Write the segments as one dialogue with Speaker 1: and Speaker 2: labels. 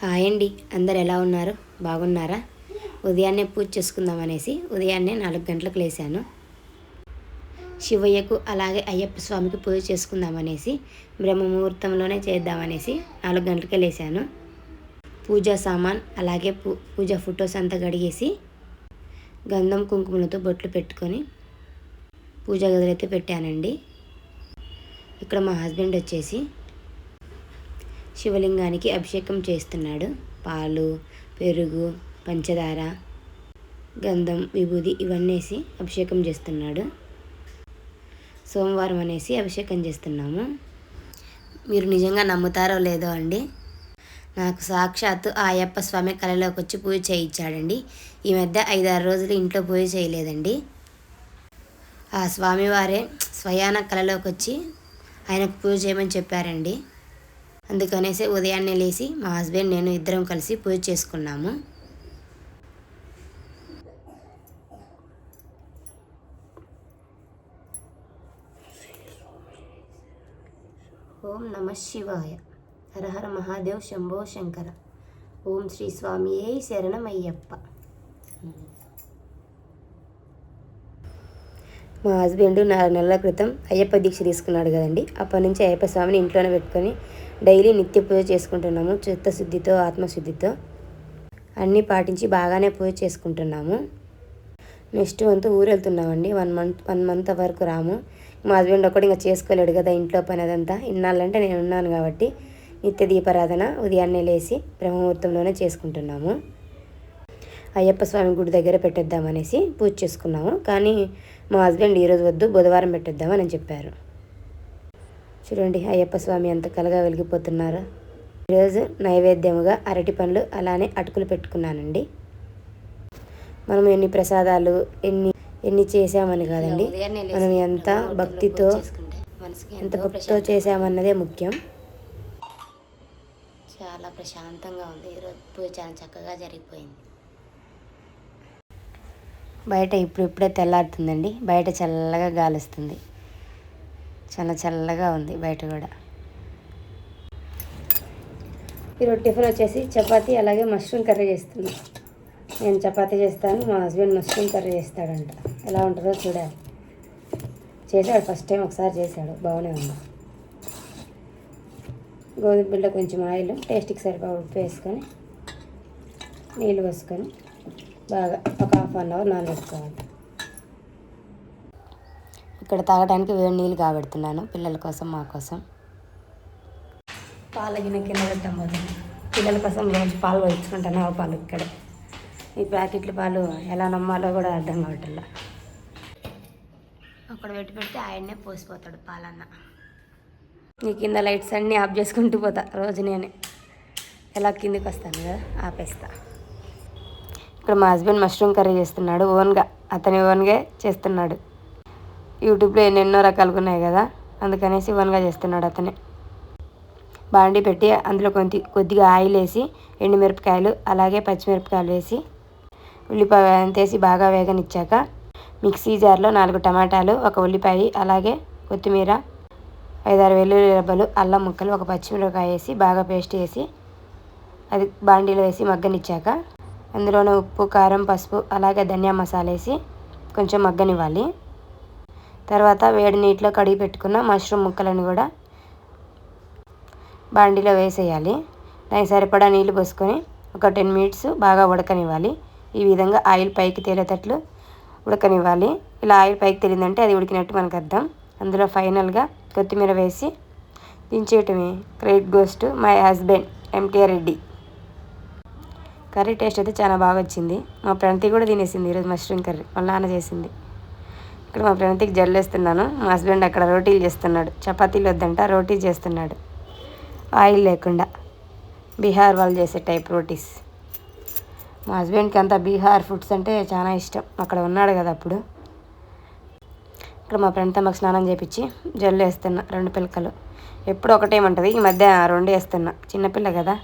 Speaker 1: Hi అండి. అందరు ఎలా ఉన్నారు? బాగున్నారా? ఉదయాన్నే పూజ చేసుకుందాం అనేసి ఉదయాన్నే నాలుగు గంటలకు లేశాను శివయ్యకు అలాగే అయ్యప్ప స్వామికి పూజ చేసుకుందామనేసి బ్రహ్మ ముహూర్తంలోనే చేద్దామనేసి నాలుగు గంటలకే లేశాను పూజా సామాన్ అలాగే పూ పూజ ఫొటోస్ అంతా కడిగేసి గంధం కుంకుమలతో బొట్లు పెట్టుకొని పూజా గదులైతే పెట్టానండి. ఇక్కడ మా హస్బెండ్ వచ్చేసి శివలింగానికి అభిషేకం చేస్తున్నాడు. పాలు పెరుగు పంచదార గంధం విభూది ఇవన్నీ వేసి అభిషేకం చేస్తున్నాడు. సోమవారం అనేసి అభిషేకం చేస్తున్నాము. మీరు నిజంగా నమ్ముతారో లేదో అండి. నాకు సాక్షాత్తు ఆ అయ్యప్ప స్వామి కళలోకి వచ్చి పూజ చేయించాడండి. ఈ మధ్య ఐదారు రోజులు ఇంట్లో పూజ చేయలేదండి. ఆ స్వామివారే స్వయాన కళలోకి వచ్చి ఆయనకు పూజ చేయమని చెప్పారండి. అందుకనేసి ఉదయాన్నే లేచి మా హస్బెండ్ నేను ఇద్దరం కలిసి పూజ చేసుకున్నాము. ఓం నమ శివాయ. హరహర మహాదేవ్ శంభో శంకర. ఓం శ్రీ స్వామియే శరణమయ్యప్ప. మా హస్బెండ్ నాలుగు నెలల క్రితం అయ్యప్ప దీక్ష తీసుకున్నాడు కదండి. అప్పటి నుంచి అయ్యప్ప స్వామిని ఇంట్లోనే పెట్టుకొని డైలీ నిత్య పూజ చేసుకుంటున్నాము చిత్తశుద్ధితో ఆత్మశుద్ధితో. అన్నీ పాటించి బాగానే పూజ చేసుకుంటున్నాము. నెక్స్ట్ మంత్ ఊరు వెళ్తున్నామండి. వన్ మంత్ వన్ మంత్ వరకు రాము. మా హస్బెండ్ ఒక్కడు ఇంకా చేసుకోలేడు కదా ఇంట్లో పని అదంతా. ఇన్నాళ్ళంటే నేను ఉన్నాను కాబట్టి నిత్య దీపారాధన ఉదయాన్నే లేచి బ్రహ్మముహూర్తంలోనే చేసుకుంటున్నాము. అయ్యప్ప స్వామి గుడి దగ్గర పెట్టేద్దామనేసి పూజ చేసుకున్నాము. కానీ మా హస్బెండ్ ఈరోజు వద్దు బుధవారం పెట్టేద్దామని చెప్పారు. చూడండి అయ్యప్ప స్వామి ఎంత కలగా వెలిగిపోతున్నారు. ఈరోజు నైవేద్యముగా అరటి పండ్లు అలానే అటుకులు పెట్టుకున్నానండి. మనం ఎన్ని ప్రసాదాలు ఎన్ని ఎన్ని చేసామని కాదండి. మనం ఎంత భక్తితో ఎంత భక్తితో చేసామన్నదే ముఖ్యం. చాలా ప్రశాంతంగా ఉంది. ఈరోజు పూజ చాలా చక్కగా జరిగిపోయింది. బయట ఇప్పుడిప్పుడే తెల్లారుతుందండి. బయట చల్లగా గాలిస్తుంది. చాలా చల్లగా ఉంది బయట కూడా. ఈరోజు టిఫిన్ వచ్చేసి చపాతి అలాగే మష్రూమ్ కర్రీ చేస్తుంది నేను చపాతి చేస్తాను మా హస్బెండ్ మష్రూమ్ కర్రీ చేస్తాడంట. ఎలా ఉంటుందో చూడాలి. చేశాడు ఫస్ట్ టైం ఒకసారి చేశాడు. బాగానే ఉంది. గోధుమ పిండిలో కొంచెం ఆయిల్ టేస్ట్కి సరిపడా ఉప్పు వేసుకొని నీళ్ళు పోసుకొని బాగా ఒక హాఫ్ అన్ అవర్ నానబెట్టుకోవాలి ఇక్కడ తాగడానికి వేడి నీళ్ళు కాబెడుతున్నాను పిల్లల కోసం మా కోసం. పాల గిన్నె కింద పెట్టాం పోతుంది పిల్లల కోసం రోజు పాలు పోయించుకుంటాను ఆ పాలు ఇక్కడే. ఈ ప్యాకెట్ల పాలు ఎలా నమ్మాలో కూడా అర్థం కావట్లా. అక్కడ పెట్టి పెడితే ఆయన్నే పోసిపోతాడు పాలన్న. నీ కింద లైట్స్ అన్నీ ఆఫ్ చేసుకుంటూ పోతా రోజు నేనే. ఎలా కిందికి వస్తాను కదా ఆపేస్తా. ఇక్కడ మా హస్బెండ్ మష్రూమ్ కర్రీ చేస్తున్నాడు ఓన్గా. అతని ఓన్గా చేస్తున్నాడు. యూట్యూబ్లో ఎన్నెన్నో రకాలుగా ఉన్నాయి కదా అందుకనేసి ఓన్గా చేస్తున్నాడు అతనే. బాండి పెట్టి అందులో కొంత కొద్దిగా ఆయిల్ వేసి ఎండుమిరపకాయలు అలాగే పచ్చిమిరపకాయలు వేసి ఉల్లిపాయ వేసి బాగా వేగనిచ్చాక మిక్సీ జార్లో నాలుగు టమాటాలు ఒక ఉల్లిపాయ అలాగే కొత్తిమీర ఐదారు వెల్లుల్లి రెబ్బలు అల్లం ముక్కలు ఒక పచ్చిమిరపకాయ వేసి బాగా పేస్ట్ వేసి అది బాండీలో వేసి మగ్గనిచ్చాక అందులోనే ఉప్పు కారం పసుపు అలాగే ధనియా మసాలా వేసి కొంచెం మగ్గనివ్వాలి. తర్వాత వేడి నీటిలో కడిగి పెట్టుకున్న మష్రూమ్ ముక్కలను కూడా బాండీలో వేసేయాలి. దానికి సరిపడా నీళ్ళు పోసుకొని ఒక టెన్ మినిట్స్ బాగా ఉడకనివ్వాలి. ఈ విధంగా ఆయిల్ పైకి తేలేటట్లు ఉడకనివ్వాలి. ఇలా ఆయిల్ పైకి తేలిందంటే అది ఉడికినట్టు మనకు అర్థం. అందులో ఫైనల్గా కొత్తిమీర వేసి దించేయటమే. Great ghost my husband MTR ready curry taste అయితే చాలా బాగా వచ్చింది. మా ప్రణతి కూడా తినేసింది ఈరోజు మష్రూమ్ కర్రీ. వాళ్ళ నాన్న చేసింది. ఇక్కడ మా ప్రణతికి జల్లేస్తున్నాను మా హస్బెండ్ అక్కడ రోటీలు చేస్తున్నాడు. చపాతీలు వద్దంట రోటీ చేస్తున్నాడు. ఆయిల్ లేకుండా. బీహార్ వాళ్ళు చేసే టైప్ రోటీస్. మా హస్బెండ్కి అంతా బీహార్ ఫుడ్స్ అంటే చాలా ఇష్టం. అక్కడ ఉన్నాడు కదా అప్పుడు. ఇక్కడ మా ఫ్రెండ్తో మాకు స్నానం చేపించి జల్లు వేస్తున్నా రెండు పిల్లకలు ఎప్పుడు ఒకటేమంటుంది ఈ మధ్య రెండు వేస్తున్నా. చిన్నపిల్ల కదా.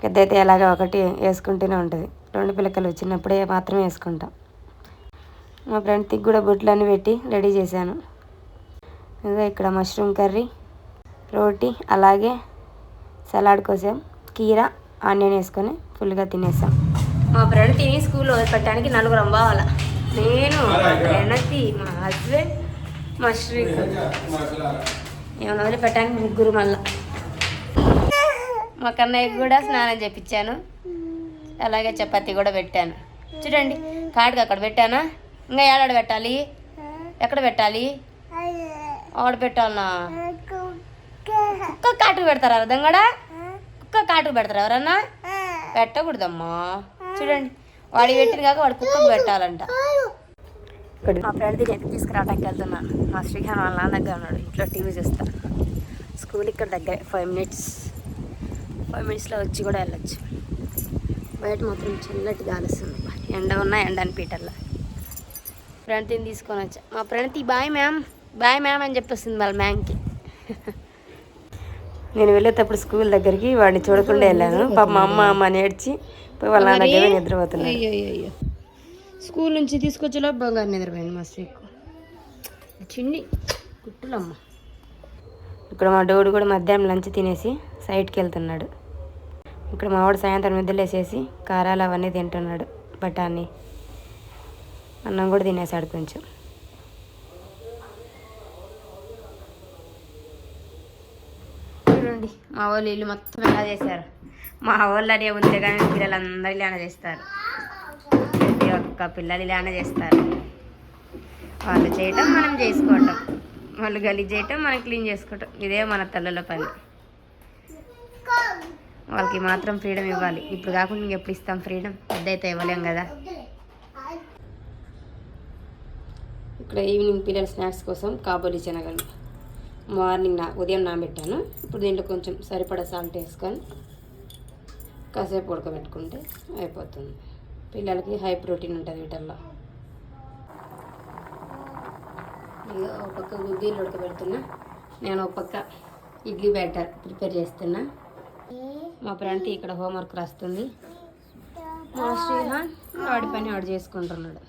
Speaker 1: పెద్ద అయితే ఎలాగ ఒకటి వేసుకుంటూనే ఉంటుంది. రెండు పిల్లకలు చిన్నప్పుడే మాత్రమే వేసుకుంటాం. మా ఫ్రెండ్కి కూడా బొట్లన్నీ పెట్టి రెడీ చేశాను. ఇంకా ఇక్కడ మష్రూమ్ కర్రీ రోటీ అలాగే సలాడ్ కోసం కీర ఆనియన్ వేసుకొని ఫుల్గా తినేసాం. మా ఫ్రెండ్ తిని స్కూల్లో వదిలిపెట్టడానికి నలుగురం పోవాల నేను మా ప్రణతి మా హస్బెండ్ మా శ్రీకు ఏమైనా వదిలిపెట్టడానికి ముగ్గురు మళ్ళా. మా కన్నయ్యకి కూడా స్నానం చేపించాను అలాగే చపాతీ కూడా పెట్టాను. చూడండి కాటుకు అక్కడ పెట్టానా? ఇంకా ఏడాడ పెట్టాలి? ఎక్కడ పెట్టాలి? ఆడ పెట్టాలనా? కుక్క కాటుకు పెడతారా అర్థం కూడా? కుక్క కాటుకు పెడతారా ఎవరన్నా? పెట్టకూడదమ్మా. చూడండి వాడి పెట్టిన కాక వాడు కుక్కకు పెట్టాలంట. మా ఫ్రెండ్ దీన్ని తీసుకురావడానికి వెళ్తున్నాను మా శ్రీహాన్ వాళ్ళ నాన్న దగ్గర ఉన్నాడు. ఇంట్లో టీవీ చూస్తాను స్కూల్ ఇక్కడ దగ్గర ఫైవ్ మినిట్స్. ఫైవ్ మినిట్స్లో వచ్చి కూడా వెళ్ళొచ్చు. బయట మాత్రం చల్లటి గాలి వస్తుంది. ఎండ ఉన్నా ఎండ అనిపీటల్లా ప్రణతిని తీసుకొని వచ్చా. మా Pranathi bye ma'am bye ma'am అని చెప్పేస్తుంది వాళ్ళ మ్యామ్కి. నేను వెళ్ళేటప్పుడు స్కూల్ దగ్గరికి వాడిని చూడకుండా వెళ్ళాను. పాప మా అమ్మ అమ్మ అని ఏడ్చి పోయి వాళ్ళ నాన్న దగ్గర
Speaker 2: అయ్యో స్కూల్ నుంచి తీసుకొచ్చేలో బంగారు నిద్రపోయింది మా స్త్రీకు. చిన్ని గుట్టులమ్మ
Speaker 1: ఇక్కడ మా డోడు కూడా మధ్యాహ్నం లంచ్ తినేసి సైడ్కి వెళ్తున్నాడు. ఇక్కడ మావాడు సాయంత్రం నిద్రలేసేసి కారాలు అవన్నీ తింటున్నాడు బఠానీ. అన్నం కూడా తినేసాడు కొంచెం. చూడండి మా వాళ్ళు ఇల్లు మొత్తం ఎలా చేశారు? మా వాళ్ళు అనే ఉంది కానీ పిల్లలందరూ ఇలానే చేస్తారు. ప్రతి ఒక్క పిల్లలు ఇలానే చేస్తారు. వాళ్ళు చేయటం మనం చేసుకోవటం. వాళ్ళు గలీజ్ చేయటం మనం క్లీన్ చేసుకోవటం. ఇదే మన తల్లుల పని. వాళ్ళకి మాత్రం ఫ్రీడమ్ ఇవ్వాలి. ఇప్పుడు కాకుండా ఇంకెప్పుడు ఇస్తాం ఫ్రీడమ్? పెద్ద అయితే ఇవ్వలేం కదా. ఇక్కడ ఈవినింగ్ పిల్లల స్నాక్స్ కోసం కాబోలి శనగలు. మార్నింగ్ నా ఉదయం నానబెట్టాను. ఇప్పుడు దీంట్లో కొంచెం సరిపడా సాల్ట్ వేసుకొని కాసేపు ఉడకబెట్టుకుంటే అయిపోతుంది. పిల్లలకి హై ప్రోటీన్ ఉంటుంది వీటల్లో. ఇక ఒక పక్క గుగ్గీలు ఉడకబెడుతున్నా. నేను ఒక పక్క ఇడ్లీ బ్యాటర్ ప్రిపేర్ చేస్తున్నా. మా ఫ్రెండ్ ఇక్కడ హోంవర్క్ రాస్తుంది. మా శ్రీహాన్ వాడి పని వాడు చేసుకుంటున్నాడు.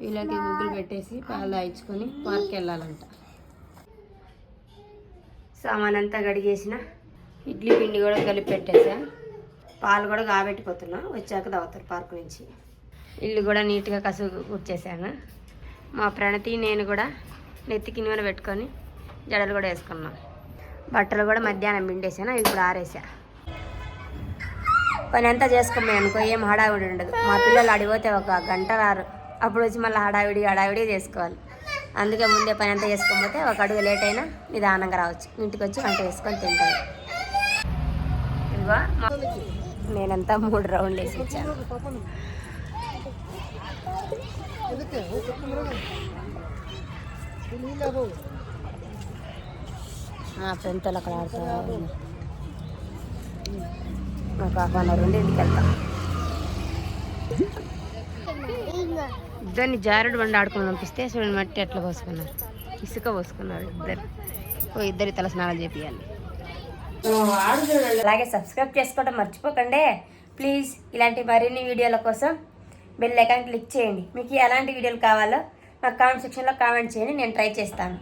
Speaker 1: వీళ్ళకి గుగ్గులు పెట్టేసి పాలు దాయించుకొని పార్క్ వెళ్ళాలంట. సామాన్ అంతా గడిగేసిన ఇడ్లీ పిండి కూడా కలిపి పెట్టేసా. పాలు కూడా కాబెట్టిపోతున్నా వచ్చాక తాగుతారు పార్క్ నుంచి. ఇల్లు కూడా నీట్గా కసుగు కూర్చేసాను మా ప్రణతి నేను కూడా నెత్తికి నూనె పెట్టుకొని జడలు కూడా వేసుకున్నాం. బట్టలు కూడా మధ్యాహ్నం పిండేసాను ఇప్పుడు ఆరేసా. పని అంతా చేసుకోమని అనుకో ఏం హడావిడి ఉండదు. మా పిల్లలు అడిగిపోతే ఒక గంట రారు. అప్పుడు వచ్చి మళ్ళీ హడావిడి హడావిడి చేసుకోవాలి. అందుకే ముందే పని అంతా చేసుకోకపోతే ఒక అడుగు లేట్ అయినా నిదానంగా రావచ్చు. ఇంటికి వచ్చి వంట వేసుకొని తింటాను ఇదిగో నేనంతా మూడు రౌండ్లు వేసి ఇచ్చాను మా ఫ్రెండ్తో అక్కడ ఆడుతారు నాకు ఒక హాఫ్ అన్ అవర్ ఉండి ఇంటికి వెళ్తాం. ఇద్దరిని జారుడు బండి ఆడుకుని పంపిస్తే చూడండి మట్టి ఎట్లా పోసుకున్నారు. ఇసుక పోసుకున్నారు ఇద్దరు. ఓ ఇద్దరి తల స్నానాలు చేపియాలి అలాగే సబ్స్క్రైబ్ చేసుకోవడం మర్చిపోకండి. ప్లీజ్ ఇలాంటి మరిన్ని వీడియోల కోసం బెల్ ఐకాన్ క్లిక్ చేయండి. మీకు ఎలాంటి వీడియోలు కావాలో నాకు కామెంట్ సెక్షన్లో కామెంట్ చేయండి. నేను ట్రై చేస్తాను.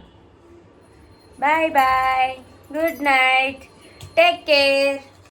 Speaker 1: Bye bye good night take care